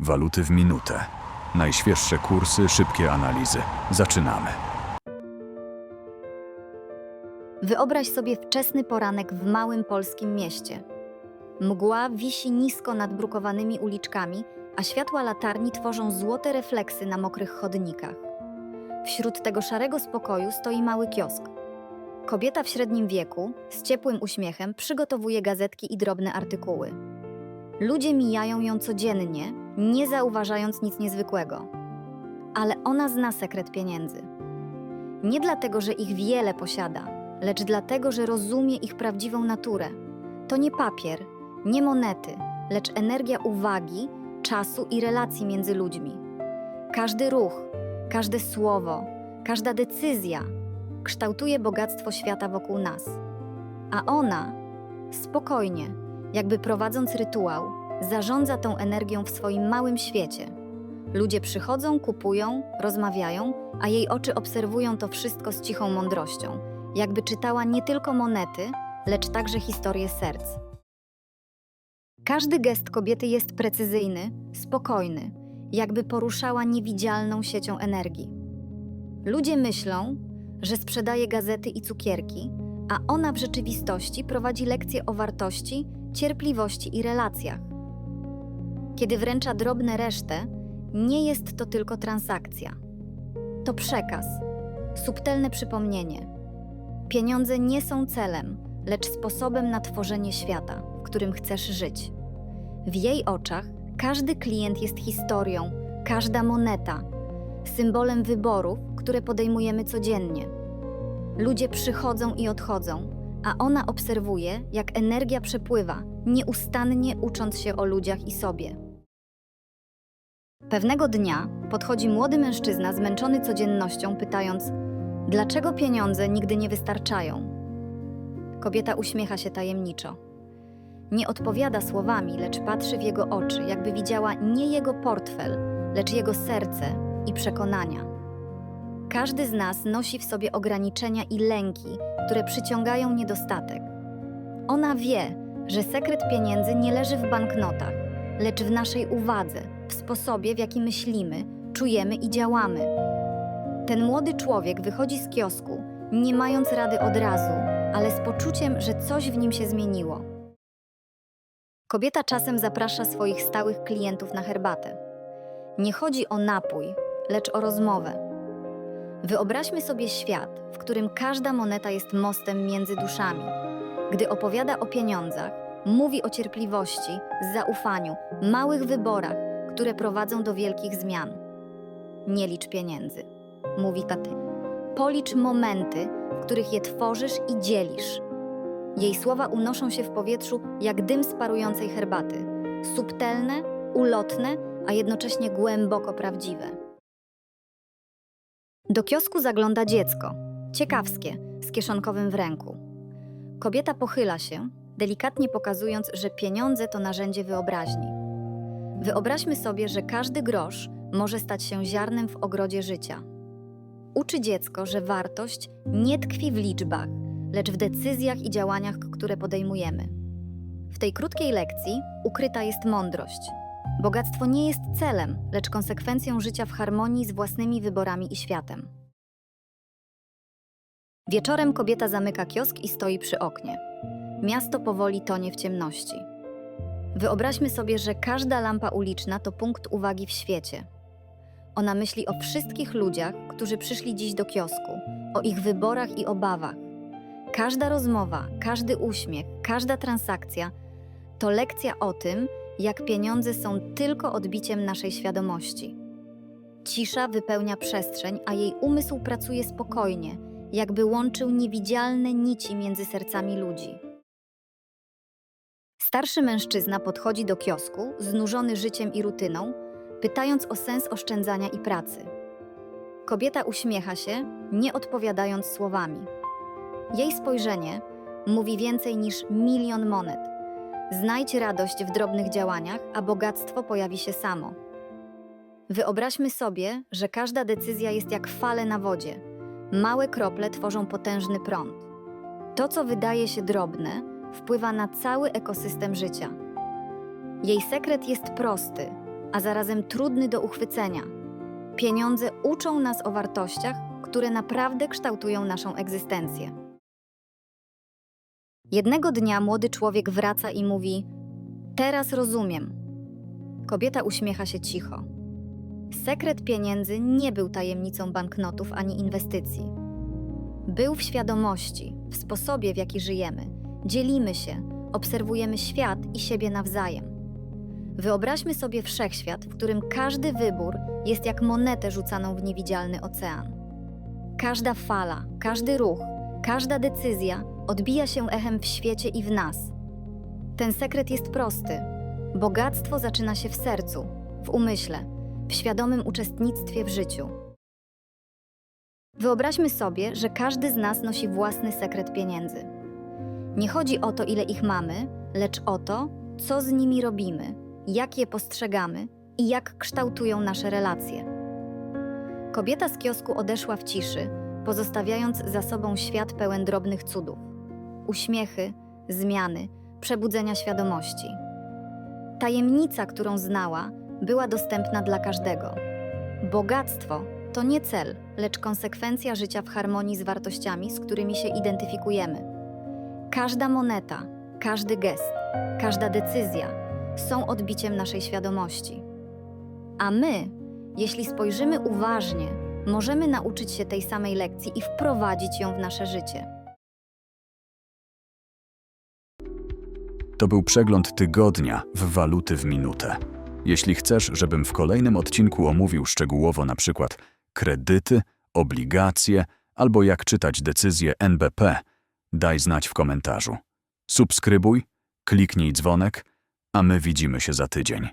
Waluty w minutę. Najświeższe kursy, szybkie analizy. Zaczynamy. Wyobraź sobie wczesny poranek w małym polskim mieście. Mgła wisi nisko nad brukowanymi uliczkami, a światła latarni tworzą złote refleksy na mokrych chodnikach. Wśród tego szarego spokoju stoi mały kiosk. Kobieta w średnim wieku, z ciepłym uśmiechem, przygotowuje gazetki i drobne artykuły. Ludzie mijają ją codziennie, nie zauważając nic niezwykłego. Ale ona zna sekret pieniędzy. Nie dlatego, że ich wiele posiada, lecz dlatego, że rozumie ich prawdziwą naturę. To nie papier, nie monety, lecz energia uwagi, czasu i relacji między ludźmi. Każdy ruch, każde słowo, każda decyzja kształtuje bogactwo świata wokół nas. A ona spokojnie, jakby prowadząc rytuał, zarządza tą energią w swoim małym świecie. Ludzie przychodzą, kupują, rozmawiają, a jej oczy obserwują to wszystko z cichą mądrością, jakby czytała nie tylko monety, lecz także historię serc. Każdy gest kobiety jest precyzyjny, spokojny, jakby poruszała niewidzialną siecią energii. Ludzie myślą, że sprzedaje gazety i cukierki, a ona w rzeczywistości prowadzi lekcje o wartości, cierpliwości i relacjach. Kiedy wręcza drobne resztę, nie jest to tylko transakcja. To przekaz, subtelne przypomnienie. Pieniądze nie są celem, lecz sposobem na tworzenie świata, w którym chcesz żyć. W jej oczach każdy klient jest historią, każda moneta, symbolem wyborów, które podejmujemy codziennie. Ludzie przychodzą i odchodzą, a ona obserwuje, jak energia przepływa, nieustannie ucząc się o ludziach i sobie. Pewnego dnia podchodzi młody mężczyzna zmęczony codziennością, pytając: Dlaczego pieniądze nigdy nie wystarczają? Kobieta uśmiecha się tajemniczo. Nie odpowiada słowami, lecz patrzy w jego oczy, jakby widziała nie jego portfel, lecz jego serce i przekonania. Każdy z nas nosi w sobie ograniczenia i lęki, które przyciągają niedostatek. Ona wie, że sekret pieniędzy nie leży w banknotach, lecz w naszej uwadze, w sposobie, w jaki myślimy, czujemy i działamy. Ten młody człowiek wychodzi z kiosku, nie mając rady od razu, ale z poczuciem, że coś w nim się zmieniło. Kobieta czasem zaprasza swoich stałych klientów na herbatę. Nie chodzi o napój, lecz o rozmowę. Wyobraźmy sobie świat, w którym każda moneta jest mostem między duszami. Gdy opowiada o pieniądzach, mówi o cierpliwości, zaufaniu, małych wyborach, które prowadzą do wielkich zmian. Nie licz pieniędzy, mówi taty. Policz momenty, w których je tworzysz i dzielisz. Jej słowa unoszą się w powietrzu jak dym z parującej herbaty. Subtelne, ulotne, a jednocześnie głęboko prawdziwe. Do kiosku zagląda dziecko, ciekawskie, z kieszonkowym w ręku. Kobieta pochyla się, delikatnie pokazując, że pieniądze to narzędzie wyobraźni. Wyobraźmy sobie, że każdy grosz może stać się ziarnem w ogrodzie życia. Uczy dziecko, że wartość nie tkwi w liczbach, lecz w decyzjach i działaniach, które podejmujemy. W tej krótkiej lekcji ukryta jest mądrość. Bogactwo nie jest celem, lecz konsekwencją życia w harmonii z własnymi wyborami i światem. Wieczorem kobieta zamyka kiosk i stoi przy oknie. Miasto powoli tonie w ciemności. Wyobraźmy sobie, że każda lampa uliczna to punkt uwagi w świecie. Ona myśli o wszystkich ludziach, którzy przyszli dziś do kiosku, o ich wyborach i obawach. Każda rozmowa, każdy uśmiech, każda transakcja to lekcja o tym, jak pieniądze są tylko odbiciem naszej świadomości. Cisza wypełnia przestrzeń, a jej umysł pracuje spokojnie, jakby łączył niewidzialne nici między sercami ludzi. Starszy mężczyzna podchodzi do kiosku, znużony życiem i rutyną, pytając o sens oszczędzania i pracy. Kobieta uśmiecha się, nie odpowiadając słowami. Jej spojrzenie mówi więcej niż milion monet. Znajdź radość w drobnych działaniach, a bogactwo pojawi się samo. Wyobraźmy sobie, że każda decyzja jest jak fale na wodzie. Małe krople tworzą potężny prąd. To, co wydaje się drobne, wpływa na cały ekosystem życia. Jej sekret jest prosty: a zarazem trudny do uchwycenia. Pieniądze uczą nas o wartościach, które naprawdę kształtują naszą egzystencję. Jednego dnia młody człowiek wraca i mówi: Teraz rozumiem. Kobieta uśmiecha się cicho. Sekret pieniędzy nie był tajemnicą banknotów ani inwestycji. Był w świadomości, w sposobie, w jaki żyjemy. Dzielimy się, obserwujemy świat i siebie nawzajem. Wyobraźmy sobie wszechświat, w którym każdy wybór jest jak monetę rzucaną w niewidzialny ocean. Każda fala, każdy ruch, każda decyzja odbija się echem w świecie i w nas. Ten sekret jest prosty. Bogactwo zaczyna się w sercu, w umyśle, w świadomym uczestnictwie w życiu. Wyobraźmy sobie, że każdy z nas nosi własny sekret pieniędzy. Nie chodzi o to, ile ich mamy, lecz o to, co z nimi robimy, jak je postrzegamy i jak kształtują nasze relacje. Kobieta z kiosku odeszła w ciszy, pozostawiając za sobą świat pełen drobnych cudów uśmiechy, zmiany, przebudzenia świadomości. Tajemnica, którą znała, była dostępna dla każdego. Bogactwo to nie cel, lecz konsekwencja życia w harmonii z wartościami, z którymi się identyfikujemy. Każda moneta, każdy gest, każda decyzja są odbiciem naszej świadomości. A my, jeśli spojrzymy uważnie, możemy nauczyć się tej samej lekcji i wprowadzić ją w nasze życie. To był przegląd tygodnia w waluty w minutę. Jeśli chcesz, żebym w kolejnym odcinku omówił szczegółowo na przykład kredyty, obligacje albo jak czytać decyzje NBP, daj znać w komentarzu. Subskrybuj, kliknij dzwonek, a my widzimy się za tydzień.